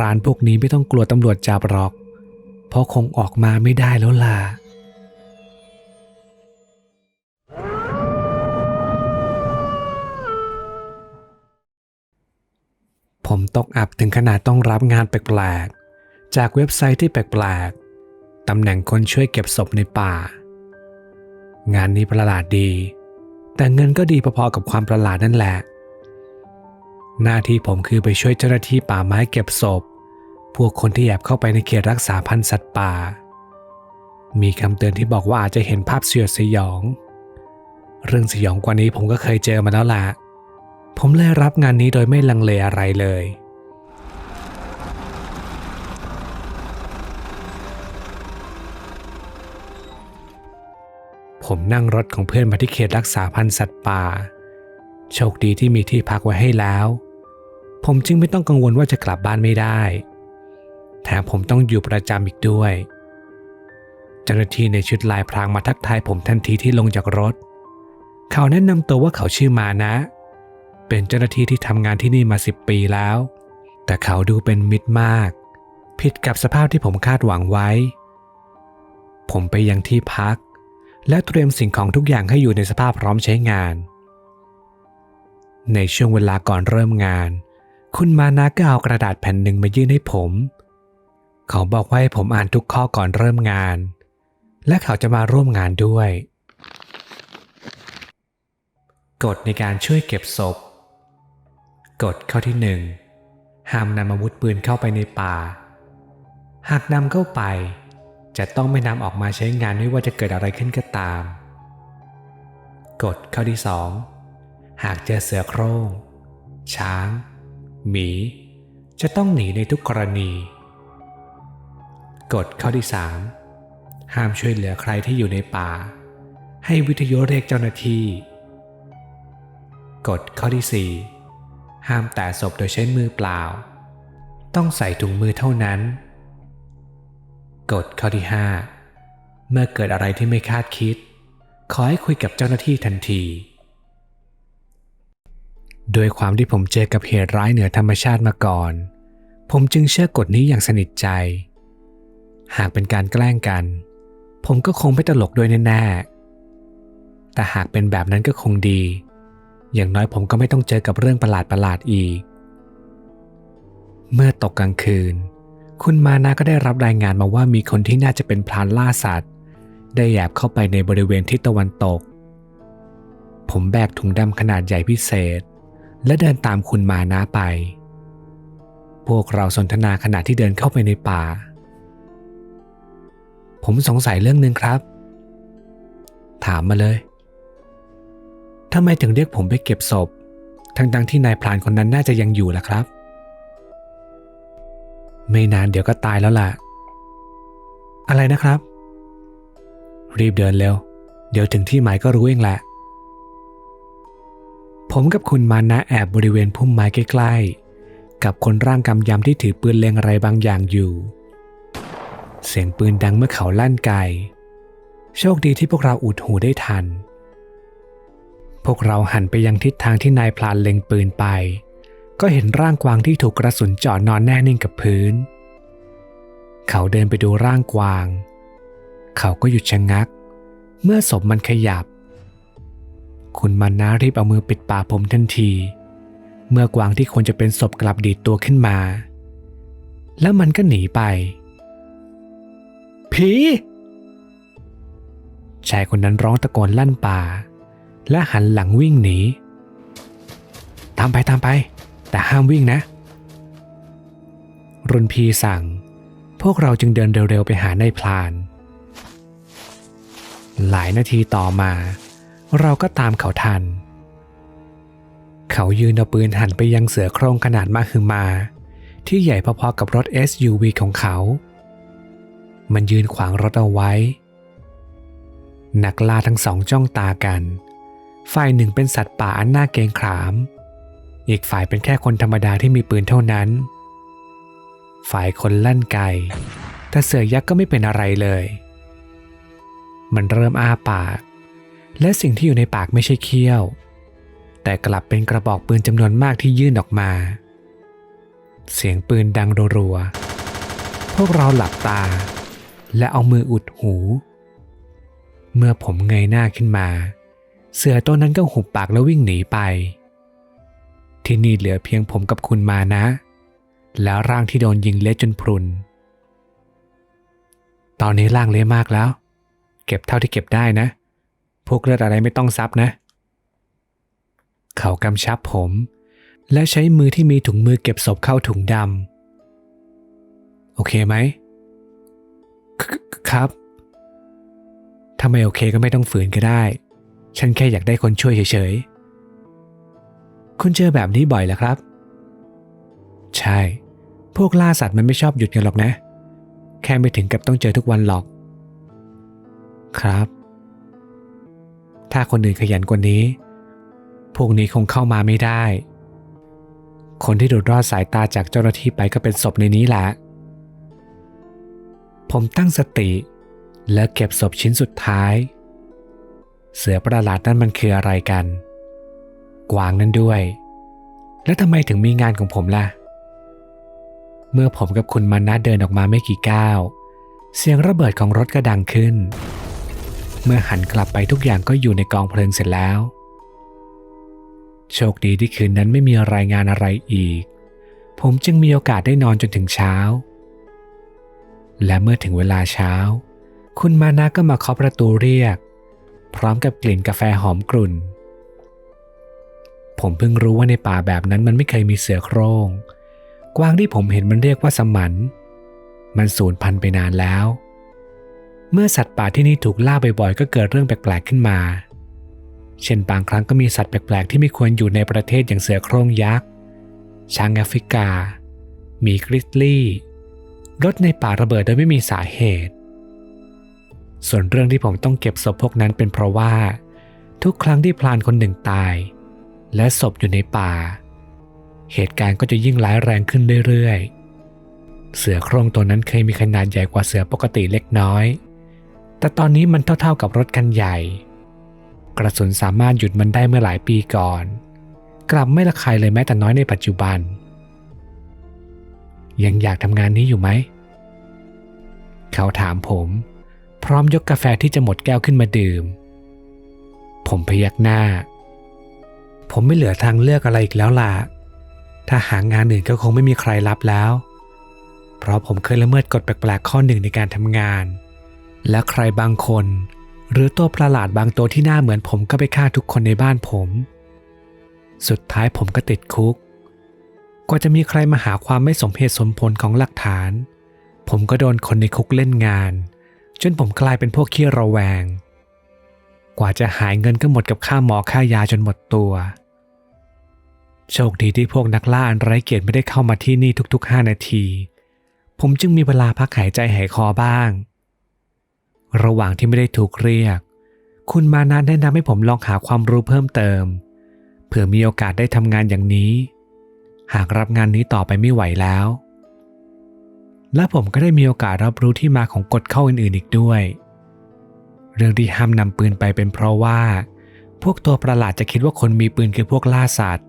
รานพวกนี้ไม่ต้องกลัวตำรวจจับหรอก เพราะคงออกมาไม่ได้แล้วล่ะผมตกอับถึงขนาดต้องรับงานแปลกๆ จากเว็บไซต์ที่แปลกๆ ตำแหน่งคนช่วยเก็บศพในป่า งานนี้ประหลาดดี แต่เงินก็ดีพอๆกับความประหลาดนั่นแหละ หน้าที่ผมคือไปช่วยเจ้าหน้าที่ป่าไม้เก็บศพ พวกคนที่แอบเข้าไปในเขตรักษาพันธุ์สัตว์ป่า มีคำเตือนที่บอกว่าอาจจะเห็นภาพเสียดสยอง เรื่องสยองกว่านี้ผมก็เคยเจอมาแล้วล่ะ ผมเลยรับงานนี้โดยไม่ลังเลอะไรเลยผมนั่งรถของเพื่อนมาที่เขตรักษาพันธุ์สัตว์ป่า โชคดีที่มีที่พักไว้ให้แล้ว ผมจึงไม่ต้องกังวลว่าจะกลับบ้านไม่ได้ มผมต้องอยู่ประจำอีกด้วย เจ้าหน้าที่ในชุดลายพรางมาทักทายผมทันทีที่ลงจากรถ เขาแนะนำตัวว่าเขาชื่อมานะ เป็นเจ้าหน้าที่ที่ทำงานที่นี่มาสิบปีแล้ว แต่เขาดูเป็นมิตรมาก ผิดกับสภาพที่ผมคาดหวังไว้ ผมไปยังที่พัก และเตรียมสิ่งของทุกอย่างให้อยู่ในสภาพพร้อมใช้งาน ในช่วงเวลาก่อนเริ่มงานคุณมานาก็เอากระดาษแผ่นหนึ่งมายื่นให้ผม เขาบอกว่าให้ผมอ่านทุกข้อก่อนเริ่มงาน และเขาจะมาร่วมงานด้วย กฎในการช่วยเก็บศพ กฎข้อที่หนึ่งห้ามนำอาวุธปืนเข้าไปในป่า หากนำเข้าไป จะต้องไม่นำออกมาใช้งานไม่ว่าจะเกิดอะไรขึ้นก็ตาม กฎข้อที่สองหากเจอเสือโคร่งช้าง หมี จะต้องหนีในทุกกรณี กฎข้อที่สามห้ามช่วยเหลือใครที่อยู่ในป่า ให้วิทยุเรียกเจ้าหน้าที่ กฎข้อที่ 4 ห้ามแตะศพโดยใช้มือเปล่า ต้องใส่ถุงมือเท่านั้น กฎข้อที่ 5 เมื่อเกิดอะไรที่ไม่คาดคิด ขอให้คุยกับเจ้าหน้าที่ทันทีโดยความที่ผมเจอกับเหตุร้ายเหนือธรรมชาติมาก่อน ผมจึงเชื่อกฎนี้อย่างสนิทใจ หากเป็นการแกล้งกัน ผมก็คงไม่ตลกด้วยแน่ๆแต่หากเป็นแบบนั้นก็คงดี อย่างน้อยผมก็ไม่ต้องเจอกับเรื่องประหลาดๆอีก เมื่อตกกลางคืน คุณมานาก็ได้รับรายงานมาว่ามีคนที่น่าจะเป็นพรานล่าสัตว์ ได้แอบเข้าไปในบริเวณทิศตะวันตก ผมแบกถุงดำขนาดใหญ่พิเศษ และเดินตามคุณมานาไป พวกเราสนทนาขณะที่เดินเข้าไปในป่า ผมสงสัยเรื่องหนึ่งครับ ถามมาเลยทำไมถึงเรียกผมไปเก็บศพ ทั้งๆที่นายพรานคนนั้นน่าจะยังอยู่ล่ะครับ ไม่นานเดี๋ยวก็ตายแล้วล่ะ อะไรนะครับ รีบเดินเร็ว เดี๋ยวถึงที่หมายก็รู้เองแหละ ผมกับคุณมานะแอบบริเวณพุ่มไม้ใกล้ๆ กับคนร่างกำยำที่ถือปืนเล็งอะไรบางอย่างอยู่ เสียงปืนดังเมื่อเขาลั่นไกล โชคดีที่พวกเราอุดหูได้ทัน พวกเราหันไปยังทิศทางที่นายพลานเล็งปืนไป ก็เห็นร่างกวางที่ถูกกระสุนเจาะนอนแน่นิ่งกับพื้น เขาเดินไปดูร่างกวาง เขาก็หยุดชะงัก เมื่อศพมันขยับ คุณมานารีบเอามือปิดปากผมทันที เมื่อกวางที่ควรจะเป็นศพกลับดีดตัวขึ้นมา แล้วมันก็หนีไป ผีชายคนนั้นร้องตะโกนลั่นป่า และหันหลังวิ่งหนี ตามไปตามไป แต่ห้ามวิ่งนะ รุนพีสั่ง พวกเราจึงเดินเร็วๆไปหานายพลาน หลายนาทีต่อมา เราก็ตามเขาทัน เขายืนเอาปืนหันไปยังเสือโครงขนาดมาคือมา ที่ใหญ่พอๆกับรถ SUV ของเขา มันยืนขวางรถเอาไว้ นักล่าทั้งสองจ้องตากัน ฝ่ายหนึ่งเป็นสัตว์ป่าอันน่าเกรงขาม อีกฝ่ายเป็นแค่คนธรรมดาที่มีปืนเท่านั้น ฝ่ายคนลั่นไกแต่เสือยักษ์ก็ไม่เป็นอะไรเลย มันเริ่มอ้าปาก และสิ่งที่อยู่ในปากไม่ใช่เขี้ยว แต่กลับเป็นกระบอกปืนจำนวนมากที่ยื่นออกมา เสียงปืนดังรัวๆ พวกเราหลับตา และเอามืออุดหู เมื่อผมเงยหน้าขึ้นมา เสือตัวนั้นก็หุบปากแล้ววิ่งหนีไป ที่นี่เหลือเพียงผมกับคุณมานะ แล้วร่างที่โดนยิงเละจนพรุน ตอนนี้ร่างเละมากแล้ว เก็บเท่าที่เก็บได้นะ พวกเลือดอะไรไม่ต้องซับนะ เขากำชับผม และใช้มือที่มีถุงมือเก็บศพเข้าถุงดำโอเคไหม ครับ ถ้าไม่โอเคก็ไม่ต้องฝืนก็ได้ ฉันแค่อยากได้คนช่วยเฉยๆ คุณเจอแบบนี้บ่อยเหรอครับ ใช่ พวกล่าสัตว์มันไม่ชอบหยุดกันหรอกนะ แค่ไม่ถึงกับต้องเจอทุกวันหรอก ครับ ถ้าคนอื่นขยันกว่านี้ พวกนี้คงเข้ามาไม่ได้ คนที่โดดรอดสายตาจากเจ้าหน้าที่ไปก็เป็นศพในนี้แหละ ผมตั้งสติ และเก็บศพชิ้นสุดท้าย เสือประหลาดนั่นมันคืออะไรกัน กวางนั่นด้วย แล้วทำไมถึงมีงานของผมล่ะ เมื่อผมกับคุณมานะเดินออกมาไม่กี่ก้าว เสียงระเบิดของรถก็ดังขึ้น เมื่อหันกลับไปทุกอย่างก็อยู่ในกองเพลิงเสร็จแล้ว โชคดีที่คืนนั้นไม่มีรายงานอะไรอีก ผมจึงมีโอกาสได้นอนจนถึงเช้า และเมื่อถึงเวลาเช้า คุณมานะก็มาเคาะประตูเรียก พร้อมกับกลิ่นกาแฟหอมกลุ่น ผมเพิ่งรู้ว่าในป่าแบบนั้นมันไม่เคยมีเสือโครง่ง กวางที่ผมเห็นมันเรียกว่าสมัน มันสูญพันธุ์ไปนานแล้ว เมื่อสัตว์ป่าที่นี่ถูกล่าบ่อยๆ ก็เกิดเรื่องแปลกๆขึ้นมา เช่นบางครั้งก็มีสัตว์แปลกๆ ที่ไม่ควรอยู่ในประเทศอย่างเสือโคร่งยักษ์ ช้างแอฟริกา มีกริซลี่ รถในป่าระเบิดโดยไม่มีสาเหตุ ส่วนเรื่องที่ผมต้องเก็บศพพวกนั้นเป็นเพราะว่า ทุกครั้งที่พลานคนหนึ่งตาย และศพอยู่ในป่า เหตุการณ์ก็จะยิ่งร้ายแรงขึ้นเรื่อยๆ เสือโคร่งตัวนั้นเคยมีขนาดใหญ่กว่าเสือปกติเล็กน้อย แต่ตอนนี้มันเท่าๆกับรถคันใหญ่ กระสุนสามารถหยุดมันได้เมื่อหลายปีก่อน กลับไม่ละคายเลยแม้แต่น้อยในปัจจุบัน ยังอยากทำงานนี้อยู่ไหม เขาถามผม พร้อมยกกาแฟที่จะหมดแก้วขึ้นมาดื่ม ผมพยักหน้า ผมไม่เหลือทางเลือกอะไรอีกแล้วล่ะ ถ้าหางานอื่นก็คงไม่มีใครรับแล้ว เพราะผมเคยละเมิดกฎแปลกๆข้อหนึ่งในการทำงาน และใครบางคน หรือตัวประหลาดบางตัวที่หน้าเหมือนผมก็ไปฆ่าทุกคนในบ้านผม สุดท้ายผมก็ติดคุก กว่าจะมีใครมาหาความไม่สมเหตุสมผลของหลักฐาน ผมก็โดนคนในคุกเล่นงาน จนผมกลายเป็นพวกขี้ระแวง กว่าจะหายเงินก็หมดกับค่าหมอค่ายาจนหมดตัว โชคดีที่พวกนักล่าอันไร้เกียรติไม่ได้เข้ามาที่นี่ทุกๆ 5 นาที ผมจึงมีเวลาพักหายใจหายคอบ้าง ระหว่างที่ไม่ได้ถูกเรียก คุณมานะแนะนำให้ผมลองหาความรู้เพิ่มเติมเผื่อมีโอกาสได้ทำงานอย่างนี้ หากรับงานนี้ต่อไปไม่ไหวแล้ว และผมก็ได้มีโอกาสรับรู้ที่มาของกฎข้ออื่นๆอีกด้วย เรื่องที่ห้ามนำปืนไปเป็นเพราะว่า พวกตัวประหลาดจะคิดว่าคนมีปืนคือพวกล่าสัตว์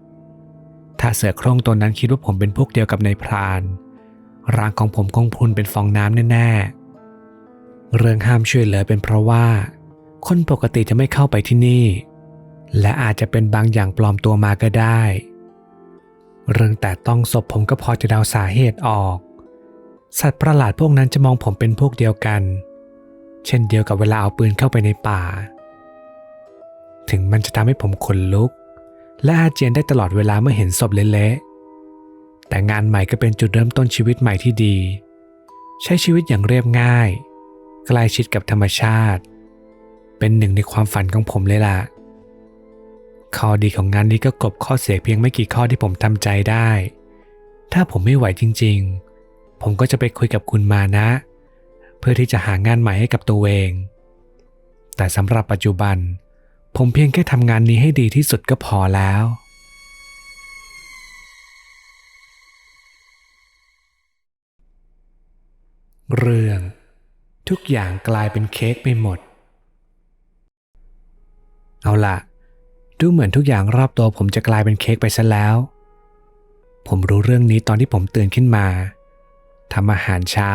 ถ้าเสือโคร่งตัวนั้นคิดว่าผมเป็นพวกเดียวกับนายพรานร่างของผมคงพรุนเป็นฟองน้ำแน่ๆ เรื่องห้ามช่วยเหลือเป็นเพราะว่า คนปกติจะไม่เข้าไปที่นี่ และอาจจะเป็นบางอย่างปลอมตัวมาก็ได้ เรื่องแต่ต้องศพผมก็พอจะเดาสาเหตุออก สัตว์ประหลาดพวกนั้นจะมองผมเป็นพวกเดียวกัน เช่นเดียวกับเวลาเอาปืนเข้าไปในป่า ถึงมันจะทำให้ผมขนลุก และอาเจียนได้ตลอดเวลาเมื่อเห็นศพเละๆแต่งานใหม่ก็เป็นจุดเริ่มต้นชีวิตใหม่ที่ดี ใช้ชีวิตอย่างเรียบง่าย ใกล้ชิดกับธรรมชาติ เป็นหนึ่งในความฝันของผมเลยล่ะ ข้อดีของงานนี้ก็กลบข้อเสียเพียงไม่กี่ข้อที่ผมทำใจได้ ถ้าผมไม่ไหวจริง ๆ ผมก็จะไปคุยกับคุณมานะ เพื่อที่จะหางานใหม่ให้กับตัวเอง แต่สำหรับปัจจุบัน ผมเพียงแค่ทำงานนี้ให้ดีที่สุดก็พอแล้วเรื่อง ทุกอย่างกลายเป็นเค้กไปหมด เอาล่ะ ดูเหมือนทุกอย่างรอบตัวผมจะกลายเป็นเค้กไปซะแล้ว ผมรู้เรื่องนี้ตอนที่ผมตื่นขึ้นมาทำอาหารเช้า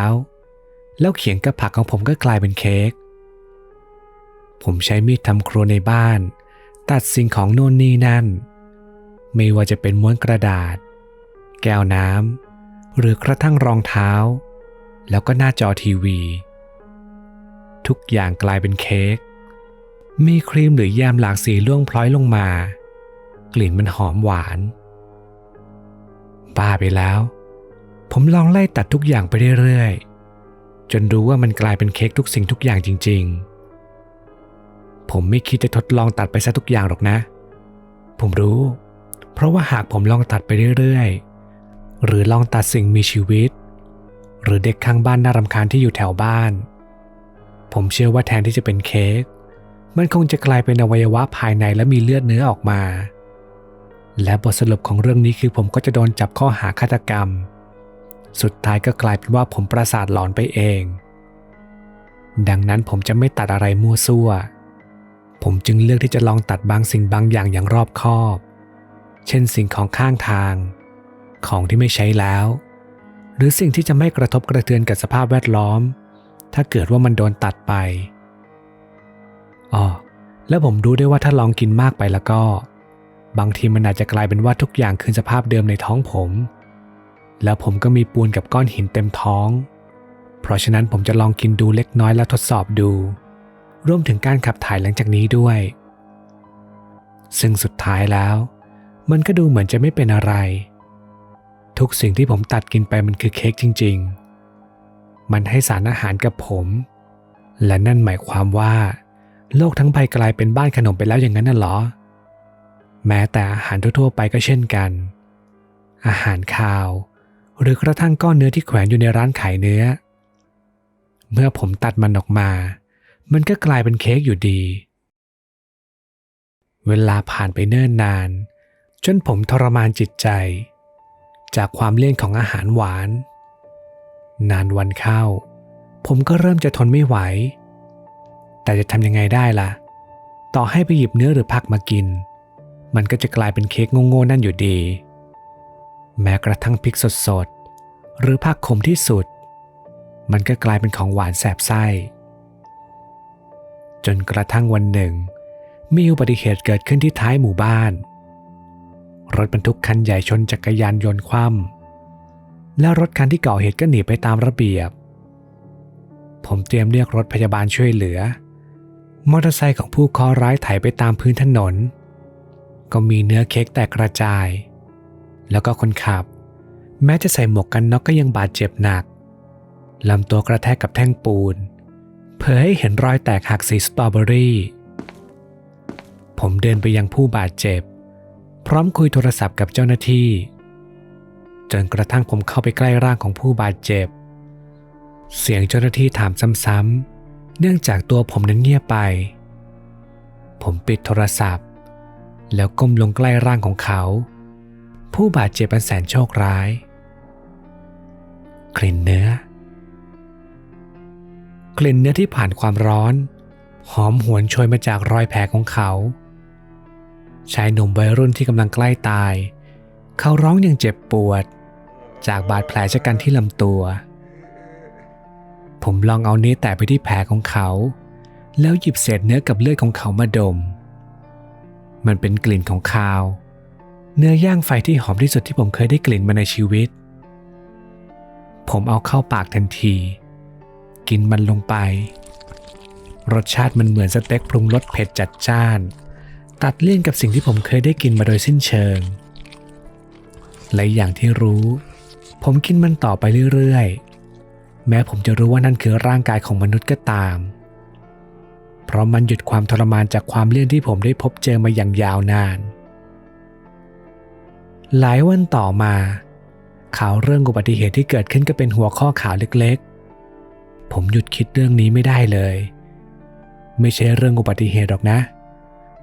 แล้วเขียงกับผักของผมก็กลายเป็นเค้ก ผมใช้มีดทำครัวในบ้าน ตัดสิ่งของโน่นนี่นั่น ไม่ว่าจะเป็นม้วนกระดาษ แก้วน้ำหรือกระทั่งรองเท้า แล้วก็หน้าจอทีวี ทุกอย่างกลายเป็นเค้ก มีครีมหรือแยมหลากสีล่วงพลอยลงมา กลิ่นมันหอมหวานบ้าไปแล้ว ผมลองไล่ตัดทุกอย่างไปเรื่อยๆ จนรู้ว่ามันกลายเป็นเค้กทุกสิ่งทุกอย่างจริง ๆ ผมไม่คิดจะทดลองตัดไปซะทุกอย่างหรอกนะ ผมรู้ เพราะว่าหากผมลองตัดไปเรื่อยๆ หรือลองตัดสิ่งมีชีวิต หรือเด็กข้างบ้านน่ารำคาญที่อยู่แถวบ้าน ผมเชื่อว่าแทนที่จะเป็นเค้ก มันคงจะกลายเป็นอวัยวะภายในและมีเลือดเนื้อออกมา และบทสรุปของเรื่องนี้คือผมก็จะโดนจับข้อหาฆาตกรรม สุดท้ายก็กลายเป็นว่าผมประสาทหลอนไปเอง ดังนั้นผมจะไม่ตัดอะไรมั่วซั่ว ผมจึงเลือกที่จะลองตัดบางสิ่งบางอย่างอย่างรอบคอบ เช่นสิ่งของข้างทาง ของที่ไม่ใช้แล้ว หรือสิ่งที่จะไม่กระทบกระเทือนกับสภาพแวดล้อม ถ้าเกิดว่ามันโดนตัดไป อ๋อแล้วผมรู้ได้ว่าถ้าลองกินมากไปแล้วก็ บางทีมันอาจจะกลายเป็นว่าทุกอย่างคืนสภาพเดิมในท้องผม แล้วผมก็มีปูนกับก้อนหินเต็มท้อง เพราะฉะนั้นผมจะลองกินดูเล็กน้อยแล้วทดสอบดู รวมถึงการขับถ่ายหลังจากนี้ด้วย ซึ่งสุดท้ายแล้ว มันก็ดูเหมือนจะไม่เป็นอะไร ทุกสิ่งที่ผมตัดกินไปมันคือเค้กจริง ๆ มันให้สารอาหารกับผม และนั่นหมายความว่า โลกทั้งใบกลายเป็นบ้านขนมไปแล้วอย่างนั้นน่ะเหรอ แม้แต่อาหารทั่วๆไปก็เช่นกัน อาหารคาว หรือกระทั่งก้อนเนื้อที่แขวนอยู่ในร้านขายเนื้อ เมื่อผมตัดมันออกมา มันก็กลายเป็นเค้กอยู่ดี เวลาผ่านไปเนิ่นนาน จนผมทรมานจิตใจ จากความเลี่ยนของอาหารหวาน นานวันเข้า ผมก็เริ่มจะทนไม่ไหว แต่จะทำยังไงได้ล่ะ ต่อให้ไปหยิบเนื้อหรือผักมากิน มันก็จะกลายเป็นเค้กโง่ๆนั่นอยู่ดี แม้กระทั่งพริกสดๆ หรือผักขมที่สุด มันก็กลายเป็นของหวานแสบไส้ จนกระทั่งวันหนึ่ง มีอุบัติเหตุเกิดขึ้นที่ท้ายหมู่บ้าน รถบรรทุกคันใหญ่ชนจักรยานยนต์คว่ำแล้วรถคันที่ก่อเหตุก็หนีไปตามระเบียบ ผมเตรียมเรียกรถพยาบาลช่วยเหลือ มอเตอร์ไซค์ของผู้เคราะห์ร้ายไถไปตามพื้นถนน ก็มีเนื้อเค้กแตกกระจาย แล้วก็คนขับ แม้จะใส่หมวกกันน็อกก็ยังบาดเจ็บหนักลำตัวกระแทกกับแท่งปูน เผยให้เห็นรอยแตกหักสีสตรอเบอรี่ ผมเดินไปยังผู้บาดเจ็บ พร้อมคุยโทรศัพท์กับเจ้าหน้าที่ จนกระทั่งผมเข้าไปใกล้ร่างของผู้บาดเจ็บ เสียงเจ้าหน้าที่ถามซ้ำๆ เนื่องจากตัวผมนั้นเงียบไป ผมปิดโทรศัพท์ แล้วก้มลงใกล้ร่างของเขา ผู้บาดเจ็บอันแสนโชคร้าย กลิ่นเนื้อ กลิ่นเนื้อที่ผ่านความร้อน หอมหวนโชยมาจากรอยแผลของเขา ชายหนุ่มวัยรุ่นที่กำลังใกล้ตาย เขาร้องอย่างเจ็บปวด จากบาดแผลชะกันที่ลำตัว ผมลองเอานิ้วแตะไปที่แผลของเขา แล้วหยิบเศษเนื้อกับเลือดของเขามาดม มันเป็นกลิ่นของคาว เนื้อย่างไฟที่หอมที่สุดที่ผมเคยได้กลิ่นมาในชีวิต ผมเอาเข้าปากทันที กินมันลงไป รสชาติมันเหมือนสเต็กปรุงรสเผ็ดจัดจ้าน ตัดเลี่ยนกับสิ่งที่ผมเคยได้กินมาโดยสิ้นเชิงและอย่างที่รู้ ผมกินมันต่อไปเรื่อยๆ แม้ผมจะรู้ว่านั่นคือร่างกายของมนุษย์ก็ตาม เพราะมันหยุดความทรมานจากความเลี่ยนที่ผมได้พบเจอมาอย่างยาวนาน หลายวันต่อมา ข่าวเรื่องอุบัติเหตุที่เกิดขึ้นก็เป็นหัวข้อข่าวเล็กๆ ผมหยุดคิดเรื่องนี้ไม่ได้เลย ไม่ใช่เรื่องอุบัติเหตุหรอกนะ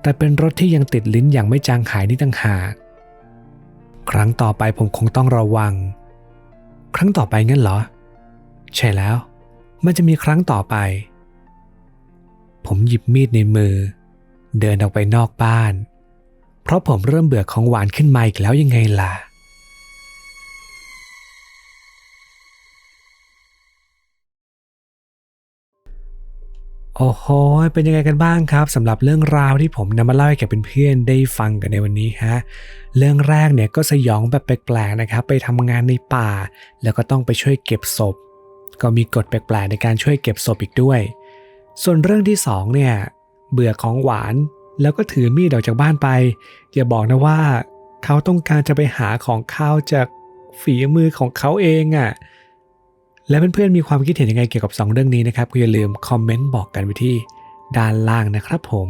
แต่เป็นรถที่ยังติดลิ้นอย่างไม่จางหายนี่ต่างหาก ครั้งต่อไปผมคงต้องระวัง ครั้งต่อไปงั้นเหรอ ใช่แล้ว มันจะมีครั้งต่อไป ผมหยิบมีดในมือ เดินออกไปนอกบ้าน เพราะผมเริ่มเบื่อของหวานขึ้นมาอีกแล้วยังไงล่ะโอ้โห เป็นยังไงกันบ้างครับสำหรับเรื่องราวที่ผมนำมาเล่าให้แก่เพื่อนๆได้ฟังกันในวันนี้ฮะ เรื่องแรกเนี่ยก็สยองแบบแปลกๆนะครับ ไปทำงานในป่า แล้วก็ต้องไปช่วยเก็บศพ ก็มีกฎแปลกๆในการช่วยเก็บศพอีกด้วย ส่วนเรื่องที่สองเนี่ยเบื่อของหวานแล้วก็ถือมีดออกจากบ้านไป อย่าบอกนะว่า เขาต้องการจะไปหาของข้าวจากฝีมือของเขาเองอะ่ะและเพื่อนๆมีความคิดเห็นยังไงเกี่ยวกับ 2 เรื่องนี้นะครับก็อย่าลืมคอมเมนต์บอกกันไว้ที่ด้านล่างนะครับผม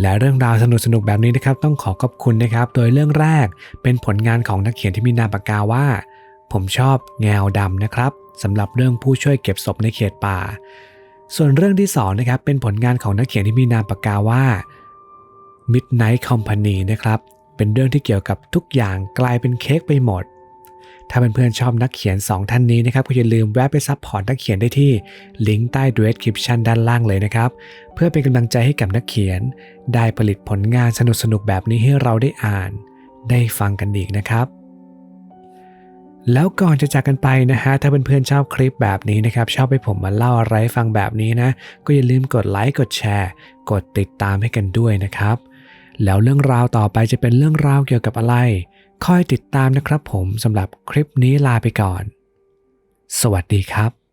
และเรื่องราวสนุกๆแบบนี้นะครับ ต้องขอขอบคุณนะครับ โดยเรื่องแรกเป็นผลงานของนักเขียนที่มีนามปากกาว่า ผมชอบแงวดำนะครับสำหรับเรื่องผู้ช่วยเก็บศพในเขตป่า ส่วนเรื่องที่สองนะครับเป็นผลงานของนักเขียนที่มีนามปากกาว่า Midnight Company นะครับเป็นเรื่องที่เกี่ยวกับทุกอย่างกลายเป็นเค้กไปหมด ถ้าเพื่อนๆชอบนักเขียน 2 ท่านนี้นะครับก็อย่าลืมแวะไปซัพพอร์ตนักเขียนได้ที่ลิงก์ใต้ description ด้านล่างเลยนะครับ เพื่อเป็นกำลังใจให้กับนักเขียน ได้ผลิตผลงานสนุกๆแบบนี้ให้เราได้อ่าน ได้ฟังกันอีกนะครับ แล้วก่อนจะจากกันไปนะฮะ ถ้าเพื่อนๆชอบคลิปแบบนี้นะครับ ชอบให้ผมมาเล่าอะไรฟังแบบนี้นะ ก็อย่าลืมกดไลค์กดแชร์ กดติดตามให้กันด้วยนะครับ แล้วเรื่องราวต่อไปจะเป็นเรื่องราวเกี่ยวกับอะไรคอยติดตามนะครับผมสำหรับคลิปนี้ลาไปก่อน สวัสดีครับ